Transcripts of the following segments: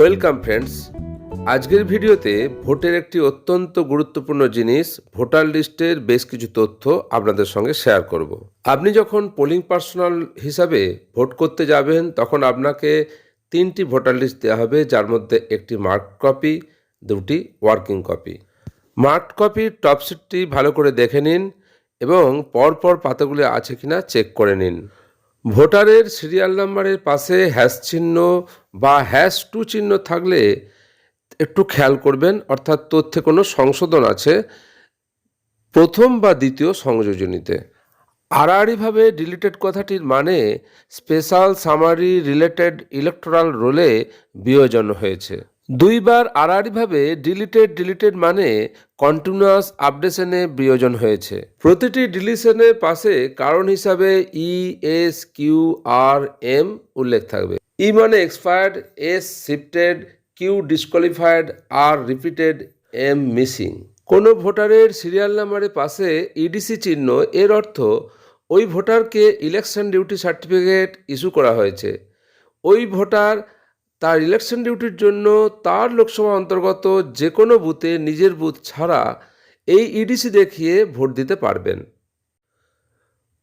Welcome friends, আজকের ভিডিওতে ভোটের একটি অত্যন্ত গুরুত্বপূর্ণ জিনিস, ভোটার লিস্টের বেশ কিছু তথ্য আপনাদের সঙ্গে শেয়ার করব। আপনি যখন পোলিং পার্সোনাল হিসাবে ভোট করতে যাবেন, তখন আপনাকে তিনটি ভোটার লিস্ট দেওয়া হবে, যার মধ্যে একটি মার্ক কপি দুটি ওয়ার্কিং কপি মার্ক কপির টপ সিটটি ভালো করে দেখে নিন এবং পরপর পাতাগুলি আছে কিনা চেক করে নিন। ভোটারের সিরিয়াল নাম্বারের পাশে হ্যাশ চিহ্ন বা হ্যাশ টু চিহ্ন থাকলে একটু খেয়াল করবেন, অর্থাৎ তথ্যে কোনো সংশোধন আছে প্রথম বা দ্বিতীয় সংযোজনীতে। আড়াআড়িভাবে ডিলিটেড কথাটির মানে স্পেশাল সামারি রিলেটেড ইলেকটোরাল রোলে বিয়োজন হয়েছে। দুইবার আড়াআড়িভাবে ডিলিটেড ডিলিটেড মানে কন্টিনিউয়াস আপডেশনে বিয়োজন হয়েছে। প্রতিটি ডিলিশনের পাশে কারণ হিসাবে E S Q R M উল্লেখ থাকবে। ই মানে expired S shifted Q disqualified R repeated M missing কোনো ভোটারের সিরিয়াল নাম্বারের পাশে ইডিসি চিহ্ন, এর অর্থ ওই ভোটারকে ইলেকশন ডিউটি সার্টিফিকেট ইস্যু করা হয়েছে। ওই ভোটার তার ইলেকশন ডিউটির জন্য তার লোকসভা অন্তর্গত যে কোনো বুথে নিজের বুথ ছাড়া এই ইডিসি দেখিয়ে ভোট দিতে পারবেন।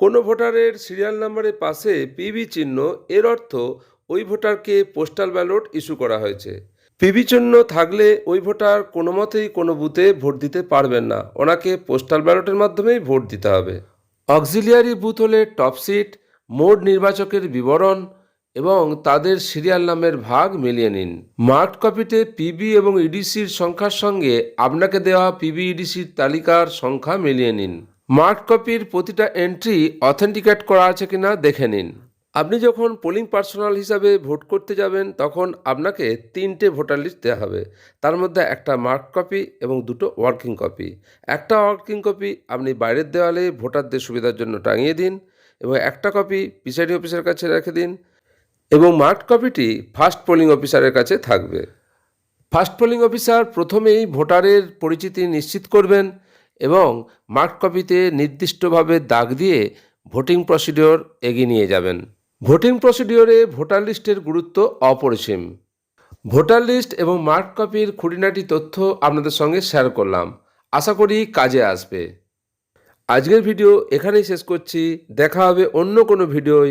কোনো ভোটারের সিরিয়াল নাম্বারের পাশে পিবি চিহ্ন, এর অর্থ ওই ভোটারকে পোস্টাল ব্যালট ইস্যু করা হয়েছে। পিবি চিহ্ন থাকলে ওই ভোটার কোনো মতেই কোনো বুথে ভোট দিতে পারবেন না। ওনাকে পোস্টাল ব্যালটের মাধ্যমেই ভোট দিতে হবে। অক্সিলিয়ারি বুথ হলে টপ সিট মোড নির্বাচকের বিবরণ এবং তাদের সিরিয়াল নামের ভাগ মিলিয়ে নিন। মার্ক কপিতে পিবি এবং ইডিসির সংখ্যার সঙ্গে আপনাকে দেওয়া পিবি ইডিসির তালিকার সংখ্যা মিলিয়ে নিন। মার্ক কপির প্রতিটা এন্ট্রি অথেন্টিকেট করা আছে কিনা দেখে নিন। আপনি যখন পোলিং পার্সোনাল হিসাবে ভোট করতে যাবেন, তখন আপনাকে তিনটে ভোটার লিস্ট দেওয়া হবে। তার মধ্যে একটা মার্ক কপি এবং দুটো ওয়ার্কিং কপি একটা ওয়ার্কিং কপি আপনি বাইরের দেওয়ালে ভোটারদের সুবিধার জন্য টাঙিয়ে দিন এবং একটা কপি প্রিসাইডিং অফিসের কাছে রেখে দিন। এবং মার্ক কপিটি ফার্স্ট পোলিং অফিসারের কাছে থাকবে। ফার্স্ট পোলিং অফিসার প্রথমেই ভোটারের পরিচিতি নিশ্চিত করবেন এবং মার্ক কপিতে নির্দিষ্টভাবে দাগ দিয়ে ভোটিং প্রসিডিওর এগিয়ে নিয়ে যাবেন। ভোটিং প্রসিডিওরে ভোটার লিস্টের গুরুত্ব অপরিসীম। ভোটার লিস্ট এবং মার্ক কপির খুঁটিনাটি তথ্য আপনাদের সঙ্গে শেয়ার করলাম। আশা করি কাজে আসবে। আজকের ভিডিও এখানেই শেষ করছি। দেখা হবে অন্য কোনো ভিডিওয়।